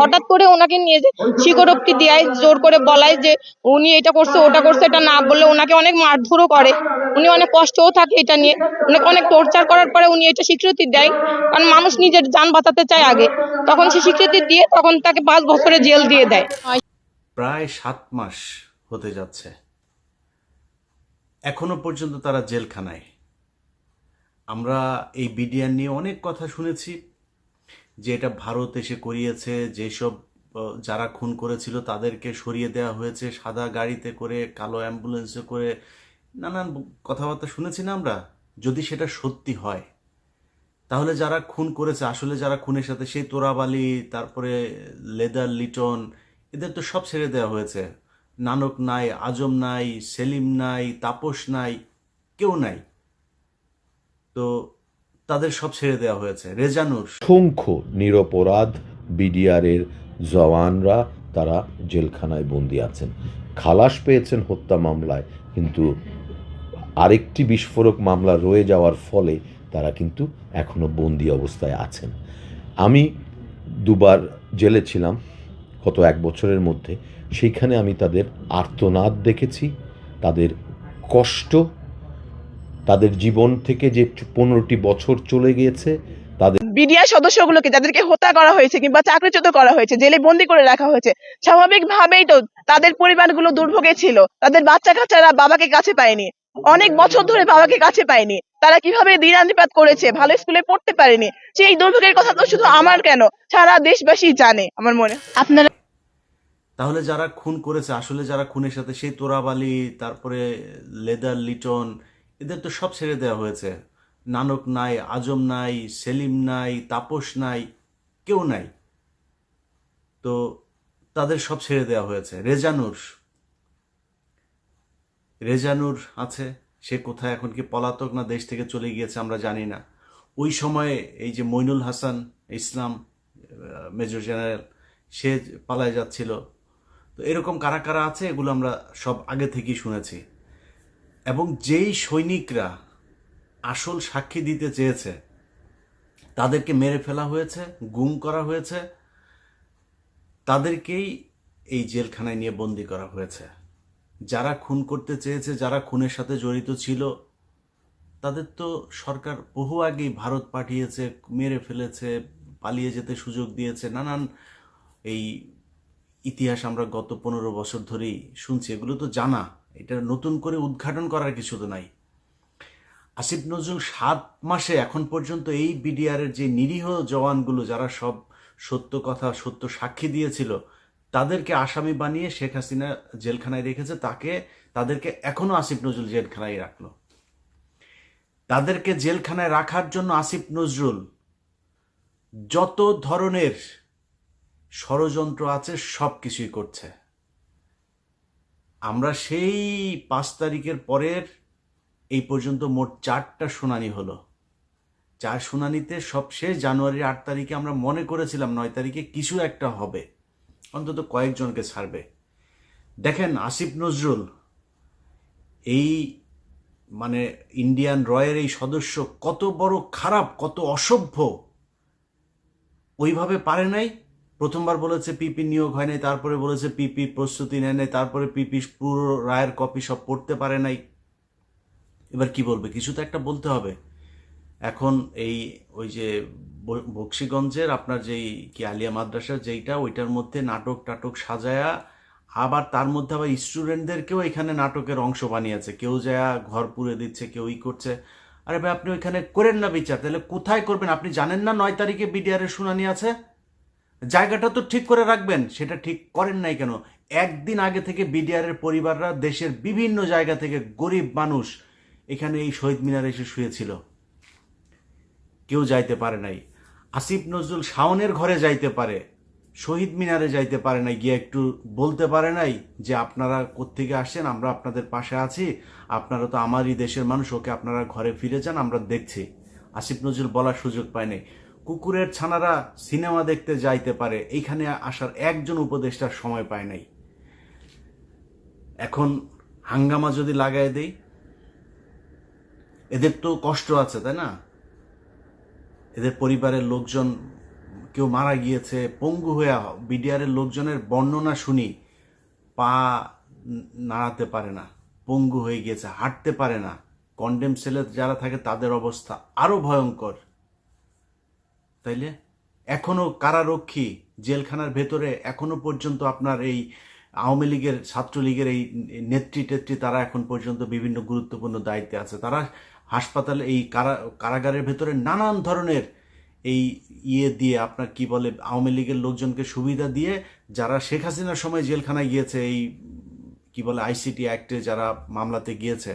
হঠাৎ করে ওনাকে নিয়ে যে স্বীকারোক্তি দেয়, জোর করে বলায় যে উনি এটা করছে, ওটা করছে, এটা না বললে ওনাকে অনেক মারধরও করে। উনি অনেক কষ্টও থাকে এটা নিয়ে। ওনাকে অনেক টর্চার করার পরে উনি এটা স্বীকৃতি দেয়। কারণ মানুষ নিজের যান বাঁচাতে চায় আগে। তখন সে স্বীকৃতি দিয়ে তখন তাকে পাঁচ বছরে জেল দিয়ে দেয়। প্রায় সাত মাস হতে যাচ্ছে। এখনও পর্যন্ত তারা জেলখানায়। আমরা এই বিডিআর নিয়ে অনেক কথা শুনেছি। যে এটা ভারত এসে করিয়েছে, যেসব যারা খুন করেছিল তাদেরকে সরিয়ে দেওয়া হয়েছে, সাদা গাড়িতে করে, কালো অ্যাম্বুলেন্সে করে, নানান কথাবার্তা শুনেছি না আমরা? যদি সেটা সত্যি হয়, তাহলে যারা খুন করেছে, আসলে যারা খুনের সাথে, সেই তোরাবালি, তারপরে লেদার লিটন, এদের তো সব ছেড়ে দেওয়া হয়েছে। নানক নাই, আজম নাই, সেলিম নাই, তাপস নাই, কেউ নাই। তো তাদের সব ছেড়ে দেওয়া হয়েছে। রেজানুর অসংখ্য নিরপরাধ বিডিআরের জওয়ানরা তারা জেলখানায় বন্দি আছেন। খালাস পেয়েছেন হত্যা মামলায়, কিন্তু আরেকটি বিস্ফোরক মামলা রয়ে যাওয়ার ফলে তারা কিন্তু এখনও বন্দি অবস্থায় আছেন। আমি দুবার জেলে ছিলাম গত এক বছরের মধ্যে। সেইখানে আমি তাদের আর্তনাদ দেখেছি, তাদের কষ্ট তাদের জীবন থেকে যে পনেরোটি বছর চলে গিয়েছে তাদের বিডিআর সদস্যগুলোকে যাদেরকে হত্যা করা হয়েছে কিংবা চাকরিচ্যুত করা হয়েছে জেলে বন্দি করে রাখা হয়েছে স্বাভাবিকভাবেই তো তাদের পরিবারগুলো দুর্ভোগে ছিল। তাদের বাচ্চা কাচ্চারা বাবাকে কাছে পায়নি। অনেক বছর ধরে বাবাকে কাছে পায়নি। তারা কীভাবে দিনানিপাত করেছে ভালো স্কুলে পড়তে পারেনি সেই দুর্ভোগের কথা তো শুধু আমার কেন? সারা দেশবাসী জানে আমার মনে আপনারা তাহলে যারা খুন করেছে আসলে যারা খুনের সাথে সেই তোরাবালি তারপরে লেদার লিটন এদের তো সব ছেড়ে দেওয়া হয়েছে। নানক নাই, আজম নাই, সেলিম নাই, তাপস নাই, কেউ নাই। তো তাদের সব ছেড়ে দেওয়া হয়েছে। রেজানুর। রেজানুর আছে, সে কোথায় এখন, কি পলাতক না দেশ থেকে চলে গিয়েছে আমরা জানি না। ওই সময়ে এই যে মইনুল হাসান ইসলাম মেজর জেনারেল, সে পালায় যাচ্ছিল। তো এরকম কারা কারা আছে, এগুলো আমরা সব আগে থেকেই শুনেছি। এবং যেই সৈনিকরা আসল সাক্ষী দিতে চেয়েছে, তাদেরকে মেরে ফেলা হয়েছে, গুম করা হয়েছে, তাদেরকেই এই জেলখানায় নিয়ে বন্দি করা হয়েছে। যারা খুন করতে চেয়েছে, যারা খুনের সাথে জড়িত ছিল, তাদের তো সরকার বহু আগেই ভারত পাঠিয়েছে, মেরে ফেলেছে, পালিয়ে যেতে সুযোগ দিয়েছে। নানান এই ইতিহাস আমরা গত পনেরো বছর ধরেই শুনছি, এগুলো তো জানা। এটা নতুন করে উদ্ঘাটন করার কিছু তো নাই। আসিফ নজরুল সাত মাসে এখন পর্যন্ত এই বিডিআরের যে নিরীহ জওয়ানগুলো যারা সব সত্য কথা, সত্য সাক্ষী দিয়েছিল, তাদেরকে আসামি বানিয়ে শেখ হাসিনা জেলখানায় রেখেছে, তাকে, তাদেরকে এখনও আসিফ নজরুল জেলখানায় রাখল। তাদেরকে জেলখানায় রাখার জন্য আসিফ নজরুল যত ধরনের ষড়যন্ত্র আছে সব কিছুই করছে। আমরা সেই পাঁচ তারিখের পরের এই পর্যন্ত মোট চারটা শুনানি হলো। চার শুনানিতে সব শেষ জানুয়ারির আট তারিখে আমরা মনে করেছিলাম নয় তারিখে কিছু একটা হবে। অন্তত কয়েকজনকে ছাড়বে। দেখেন আসিফ নজরুল, এই মানে ইন্ডিয়ান রয়ের এই সদস্য কত বড় খারাপ, কত অসভ্য, ওইভাবে পারে নাই? প্রথমবার বলেছে পিপি নিয়োগ হয় নাই তারপরে বলেছে পিপি প্রস্তুতি নেয় নাই, তারপরে পিপি পুরো রায়ের কপি সব পড়তে পারে নাই। এবার কি বলবে? কিছু তো একটা বলতে হবে। এখন এই, ওই যে বক্সিগঞ্জের আপনার যেই কি আলিয়া মাদ্রাসা, যেইটা ওইটার মধ্যে নাটক টাটক সাজায়া, আবার তার মধ্যে আবার স্টুডেন্টদেরকেও এখানে নাটকের অংশ বানিয়েছে। কেউ যা ঘর পুড়ে দিচ্ছে, কেউ ই করছে। আরে ভাই, আপনি ওইখানে করেন না বিচার। তাহলে কোথায় করবেন? আপনি জানেন না নয় তারিখে বিডিআর এর শুনানি আছে? জায়গাটা তো ঠিক করে রাখবেন, সেটা ঠিক করেন নাই কেন? একদিন আগে থেকে বিডিআর এর পরিবাররা দেশের বিভিন্ন জায়গা থেকে গরিব মানুষ এখানে এই শহীদ মিনারে এসে শুয়েছিল। কেউ যাইতে পারে নাই। আসিফ নজরুল শাওনের ঘরে যাইতে পারে, শহীদ মিনারে যাইতে পারে নাই, গিয়ে একটু বলতে পারে নাই যে আপনারা কোত্থেকে আসছেন, আমরা আপনাদের পাশে আছি, আপনারা তো আমারই দেশের মানুষ, ওকে আপনারা ঘরে ফিরে যান, আমরা দেখছি। আসিফ নজরুল বলার সুযোগ পায় নাই। কুকুরের ছানারা সিনেমা দেখতে যাইতে পারে। এইখানে আসার একজন উপদেষ্টার সময় পায় নাই। এখন হাঙ্গামা যদি লাগাই দেই, এদের তো কষ্ট আছে, তাই না? এদের পরিবারের লোকজন, কেউ মারা গিয়েছে, পঙ্গু হয়ে বিডিআরের লোকজনের বর্ণনা শুনি, পা নাড়াতে পারে না, পঙ্গু হয়ে গিয়েছে, হাঁটতে পারে না। কন্ডেম সেলে যারা থাকে, তাদের অবস্থা আরও ভয়ঙ্কর। তাইলে? এখনও কারারক্ষী জেলখানার ভেতরে এখনও পর্যন্ত আপনার এই আওয়ামী লীগের, ছাত্রলীগের এই নেত্রী টেত্রী তারা এখন পর্যন্ত বিভিন্ন গুরুত্বপূর্ণ দায়িত্বে আছে। তারা হাসপাতালে এই কারা, কারাগারের ভেতরে নানান ধরনের এই ইয়ে দিয়ে আপনার কি বলে, আওয়ামী লীগের লোকজনকে সুবিধা দিয়ে যারা শেখ হাসিনার সময় জেলখানায় গিয়েছে, এই কি বলে আইসিটি অ্যাক্টে যারা মামলাতে গিয়েছে,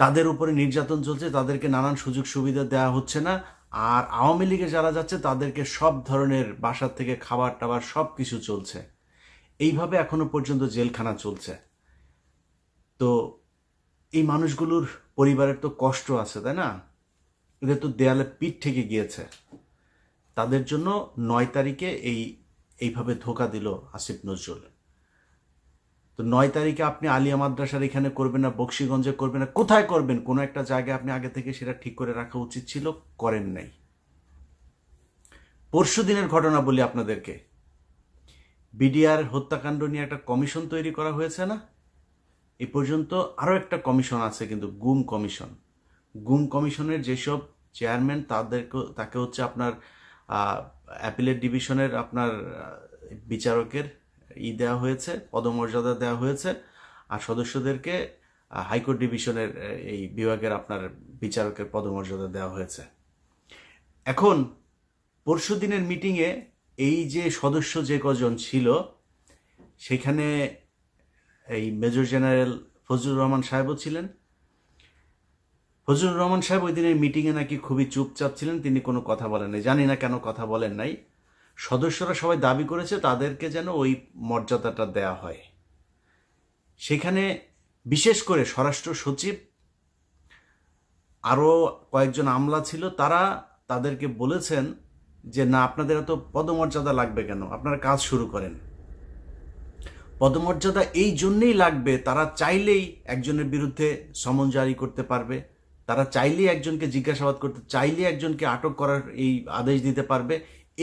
তাদের উপরে নির্যাতন চলছে, তাদেরকে নানান সুযোগ সুবিধা দেওয়া হচ্ছে না। আর আওয়ামী লীগে যারা যাচ্ছে, তাদেরকে সব ধরনের বাসার থেকে খাবার টাবার সব কিছু চলছে। এইভাবে এখনও পর্যন্ত জেলখানা চলছে। তো এই মানুষগুলোর পরিবারের তো কষ্ট আছে, তাই না? এদের তো দেয়ালে পিঠ থেকে গিয়েছে। তাদের জন্য নয় তারিখে এই, এইভাবে ধোকা দিল আসিফ নজরুল। তো নয় তারিখে আপনি আলিয়া মাদ্রাসার এখানে করবেন না, বক্সিগঞ্জে করবেন না, কোথায় করবেন? কোনো একটা জায়গায় আপনি আগে থেকে সেটা ঠিক করে রাখা উচিত ছিল, করেন নাই। পরশু দিনের ঘটনা বলি আপনাদেরকে। বিডিআর হত্যাকাণ্ড নিয়ে একটা কমিশন তৈরি করা হয়েছে না? এ পর্যন্ত আরও একটা কমিশন আছে কিন্তু, গুম কমিশন। গুম কমিশনের যেসব চেয়ারম্যান, তাদেরকে, তাকে হচ্ছে আপনার অ্যাপিলেট ডিভিশনের আপনার বিচারকের ই দেওয়া হয়েছে, পদমর্যাদা দেওয়া হয়েছে, আর সদস্যদেরকে হাইকোর্ট ডিভিশনের এই বিভাগের আপনার বিচারকের পদমর্যাদা দেওয়া হয়েছে। এখন, পরশু দিনের মিটিংয়ে এই যে সদস্য যে কজন ছিল, সেখানে এই মেজর জেনারেল ফজলুর রহমান সাহেবও ছিলেন। ফজলুর রহমান সাহেব ওই দিনের মিটিংয়ে নাকি খুবই চুপচাপ ছিলেন, তিনি কোনো কথা বলেন নাই জানি না কেন কথা বলেন নাই। সদস্যরা সবাই দাবি করেছে তাদেরকে যেন ওই মর্যাদাটা দেয়া হয়। সেখানে বিশেষ করে স্বরাষ্ট্র সচিব, আরও কয়েকজন আমলা ছিল, তারা তাদেরকে বলেছেন যে, না, আপনাদের এত পদমর্যাদা লাগবে কেন? আপনারা কাজ শুরু করেন। পদমর্যাদা এই জন্যেই লাগবে, তারা চাইলেই একজনের বিরুদ্ধে সমন জারি করতে পারবে, তারা চাইলেই একজনকে জিজ্ঞাসাবাদ করতে, চাইলেই একজনকে আটক করার এই আদেশ দিতে পারবে।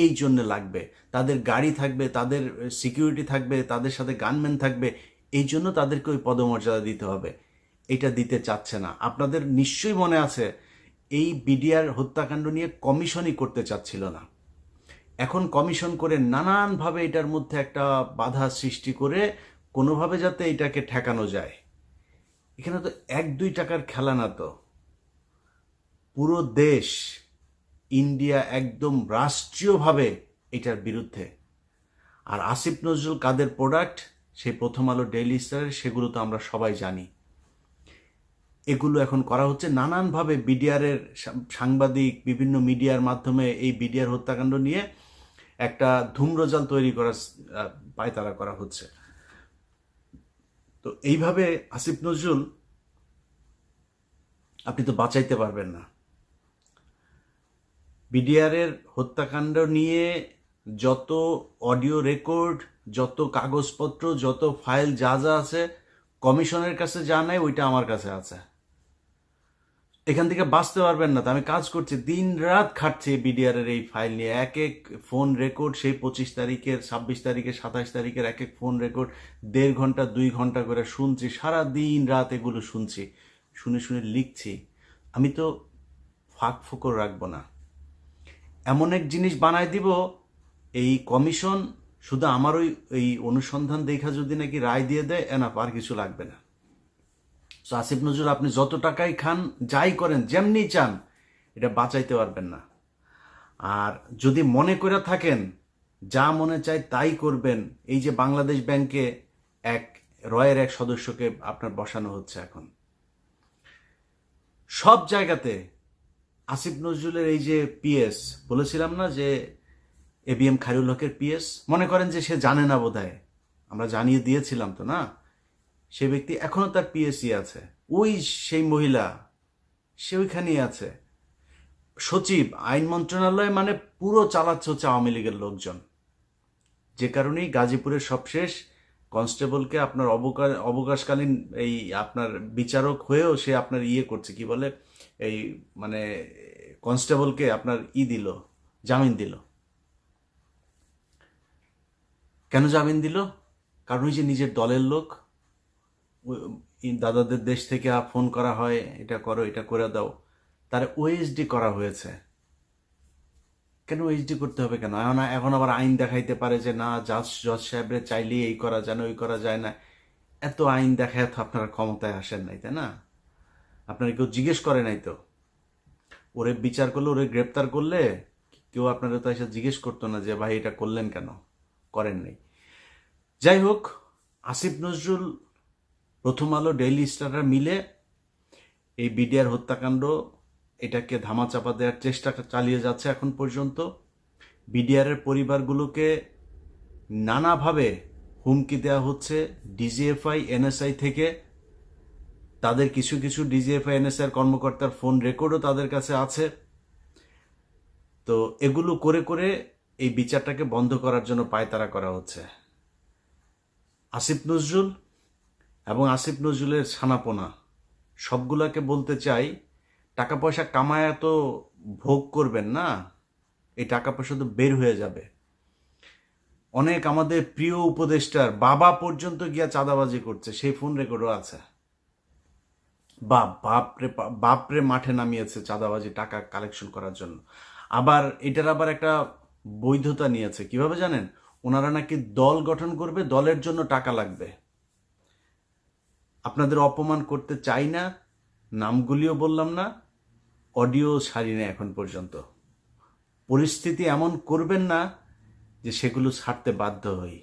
এই জন্য লাগবে। তাদের গাড়ি থাকবে, তাদের সিকিউরিটি থাকবে, তাদের সাথে গানম্যান থাকবে, এই জন্য তাদেরকে ওই পদমর্যাদা দিতে হবে। এটা দিতে চাচ্ছে না। আপনাদের নিশ্চয়ই মনে আছে, এই বিডিআর হত্যাকাণ্ড নিয়ে কমিশনই করতে চাচ্ছিল না। এখন কমিশন করে নানানভাবে এটার মধ্যে একটা বাধা সৃষ্টি করে কোনোভাবে যাতে এটাকে ঠেকানো যায়। এখানে তো এক দুই টাকার খেলা না তো। পুরো দেশ ইন্ডিয়া একদম রাষ্ট্রীয়ভাবে এটার বিরুদ্ধে। আর আসিফ নজরুল কাদের প্রোডাক্ট সেই প্রথম আলো ডেইলি স্টারের সেগুলো তো আমরা সবাই জানি। এগুলো এখন করা হচ্ছে নানানভাবে বিডিআরের সাংবাদিক, বিভিন্ন মিডিয়ার মাধ্যমে এই বিডিআর হত্যাকাণ্ড নিয়ে একটা ধূম্রজাল তৈরি করার পায়তারা করা হচ্ছে। তো এইভাবে আসিফ নজরুল, আপনি তো বাঁচাইতে পারবেন না। বিডিআরের হত্যাকাণ্ড নিয়ে যত অডিও রেকর্ড, যত কাগজপত্র, যত ফাইল যা যা আছে, কমিশনের কাছে যা নাই, ওইটা আমার কাছে আছে। এখান থেকে বাঁচতে পারবেন না, তো আমি কাজ করছি। দিন রাত খাটছি বিডিআর এর এই ফাইল নিয়ে। এক এক ফোন রেকর্ড, সেই পঁচিশ তারিখের, ছাব্বিশ তারিখের সাতাশ তারিখের এক এক ফোন রেকর্ড, দেড় ঘণ্টা, দুই ঘণ্টা করে শুনছি সারা দিন রাত এগুলো শুনছি, শুনে শুনে লিখছি। আমি তো ফাঁক ফোকর রাখব না। এমন এক জিনিস বানায় দিব, এই কমিশন শুধু আমার ওই, এই অনুসন্ধান দেখা যদি নাকি রায় দিয়ে দেয় এনা আর কিছু লাগবে না। তো আসিফ নজরুল, আপনি যত টাকাই খান, যাই করেন, যেমনি চান, এটা বাঁচাইতে পারবেন না। আর যদি মনে করে থাকেন, যা মনে চায় তাই করবেন, এই যে বাংলাদেশ ব্যাংকে এক, রয়ের এক সদস্যকে আপনার বসানো হচ্ছে এখন। সব জায়গাতে আসিফ নজরুলের এই যে পিএস, বলেছিলাম না যে এ বি এম খায়রুল হকের পিএস? মনে করেন যে সে জানে না বোধহয়। আমরা জানিয়ে দিয়েছিলাম তো, না? সে ব্যক্তি এখনও তার পিএসসি আছে। ওই সেই মহিলা, সে ওইখানেই আছে। সচিব, আইন মন্ত্রণালয় মানে পুরো চালাচ্ছে হচ্ছে আওয়ামী লীগের লোকজন। যে কারণেই গাজীপুরের সবশেষ কনস্টেবলকে আপনার অবকাশ, অবকাশকালীন এই আপনার বিচারক হয়েও সে আপনার ইয়ে করছে, কি বলে? এই মানে কনস্টেবলকে আপনার ই দিল, জামিন দিল। কেন জামিন দিল? কারণ ওই যে নিজের দলের লোক দাদাদের দেশ থেকে ফোন করা হয়, এটা করো, এটা করে দাও। তার ওএসডি করা হয়েছে। কেন ওএসডি করতে হবে কেন? এখন এখন আবার আইন দেখাইতে পারে যে, না, জাজ জজ সাহেবরে চাইলেই এই করা যায় না, ওই করা যায় না। এত আইন দেখায় তো আপনারা ক্ষমতায় আসেন নাই, তাই না? আপনারা কেউ জিজ্ঞেস করে নাই তো? ওরে বিচার করলে, ওরে গ্রেপ্তার করলে কেউ আপনারা তো এসে জিজ্ঞেস করতো না যে, ভাই, এটা করলেন কেন? করেন নাই। যাই হোক, আসিফ নজরুল প্রথম আলো, ডেইলি স্টার মিলে এই বিডিআর হত্যাকাণ্ড এটাকে ধামাচাপা দেওয়ার চেষ্টা চালিয়ে যাচ্ছে এখন পর্যন্ত। বিডিআরের পরিবারগুলোকে নানাভাবে হুমকি দেওয়া হচ্ছে ডিজিএফআই, এনএসআই থেকে। তাদের কিছু কিছু ডিজিএফআই এনএসআই কর্মকর্তার ফোন রেকর্ডও তাদের কাছে আছে। তো এগুলো করে করে এই বিচারটাকে বন্ধ করার জন্য পায়তারা করা হচ্ছে। আসিফ নজরুল এবং আসিফ নজরুলের ছানাপোনা, সবগুলাকে বলতে চাই টাকা পয়সা কামায় তো ভোগ করবেন না, এই টাকা পয়সা তো বের হয়ে যাবে। অনেক আমাদের প্রিয় উপদেষ্টার বাবা পর্যন্ত গিয়া চাঁদাবাজি করছে, সেই ফোন রেকর্ডও আছে। বাপ বাপরে বাপরে মাঠে নামিয়েছে চাঁদাবাজি টাকা কালেকশন করার জন্য। আবার এটার আবার একটা বৈধতা নিয়েছে, কীভাবে জানেন? ওনারা নাকি দল গঠন করবে, দলের জন্য টাকা লাগবে। আপনাদের অপমান করতে চাই না, নামগুলিও বললাম না অডিও ছাড়ি না এখন পর্যন্ত। পরিস্থিতি এমন করবেন না যে সেগুলো ছাড়তে বাধ্য হই।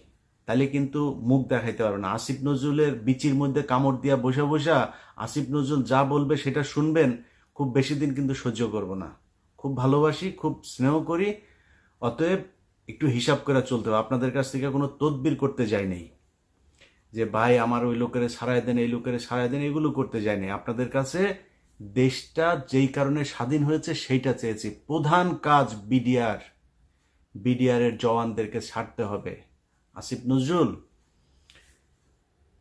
তাহলে কিন্তু মুখ দেখাইতে পারবে না। আসিফ নজরুলের বিচির মধ্যে কামড় দিয়া বসা বসা আসিফ নজরুল যা বলবে সেটা শুনবেন, খুব বেশি দিন কিন্তু সহ্য করব না। খুব ভালোবাসি, খুব স্নেহ করি, অতএব একটু হিসাব করে চলতে হবে। আপনাদের কাছ থেকে কোনো তদবির করতে যাই নেই। যে ভাই আমার ওই লোকের সারাই দেন, এই লোকের সারাই দেন, এগুলো করতে যায়নি আপনাদের কাছে দেশটা যেই কারণে স্বাধীন হয়েছে, সেইটা চেয়েছি। প্রধান কাজ বিডিআর। বিডিআর এর জওয়ানদেরকে ছাড়তে হবে। আসিফ নজরুল,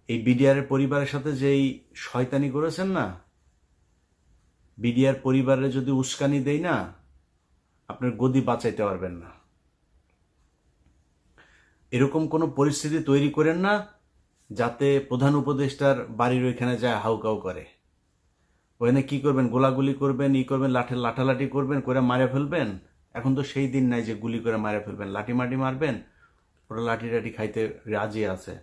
এই বিডিআর এর পরিবারের সাথে যেই শয়তানি করেছেন না, বিডিআর পরিবারে যদি উস্কানি দেই না, আপনার গদি বাঁচাইতে পারবেন না। এরকম কোনো পরিস্থিতি তৈরি করেন না, যাতে প্রধান উপদেষ্টার বাড়ির ওইখানে যায় হাউকাউ করে। ওখানে কি করবেন? গোলাগুলি করবেন, ই করবেন, লাঠে লাঠালাঠি করবেন, করে মারে ফেলবেন? এখন তো সেই দিন নাই যে গুলি করে মারে ফেলবেন। লাঠি মাটি মারবেন, ওরা লাঠি টাঠি খাইতে রাজি আছে।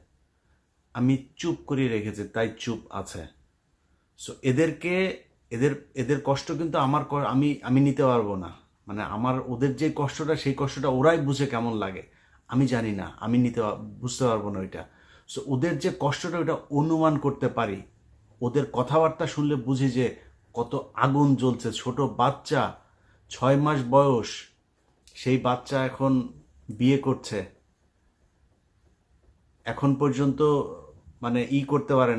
আমি চুপ করে রেখেছি, তাই চুপ আছে। সো এদেরকে, এদের এদের কষ্ট কিন্তু আমার আমি আমি নিতে পারব না। মানে আমার, ওদের যে কষ্টটা, সেই কষ্টটা ওরাই বুঝে কেমন লাগে। আমি জানি না, আমি নিতে বুঝতে পারব না ওইটা। সো ওদের যে কষ্টটা ওটা অনুমান করতে পারি। ওদের কথাবার্তা শুনলে বুঝি যে কত আগুন জ্বলছে। ছোট বাচ্চা, ছয় মাস বয়স, সেই বাচ্চা এখন বিয়ে করছে। এখন পর্যন্ত মানে ই করতে পারে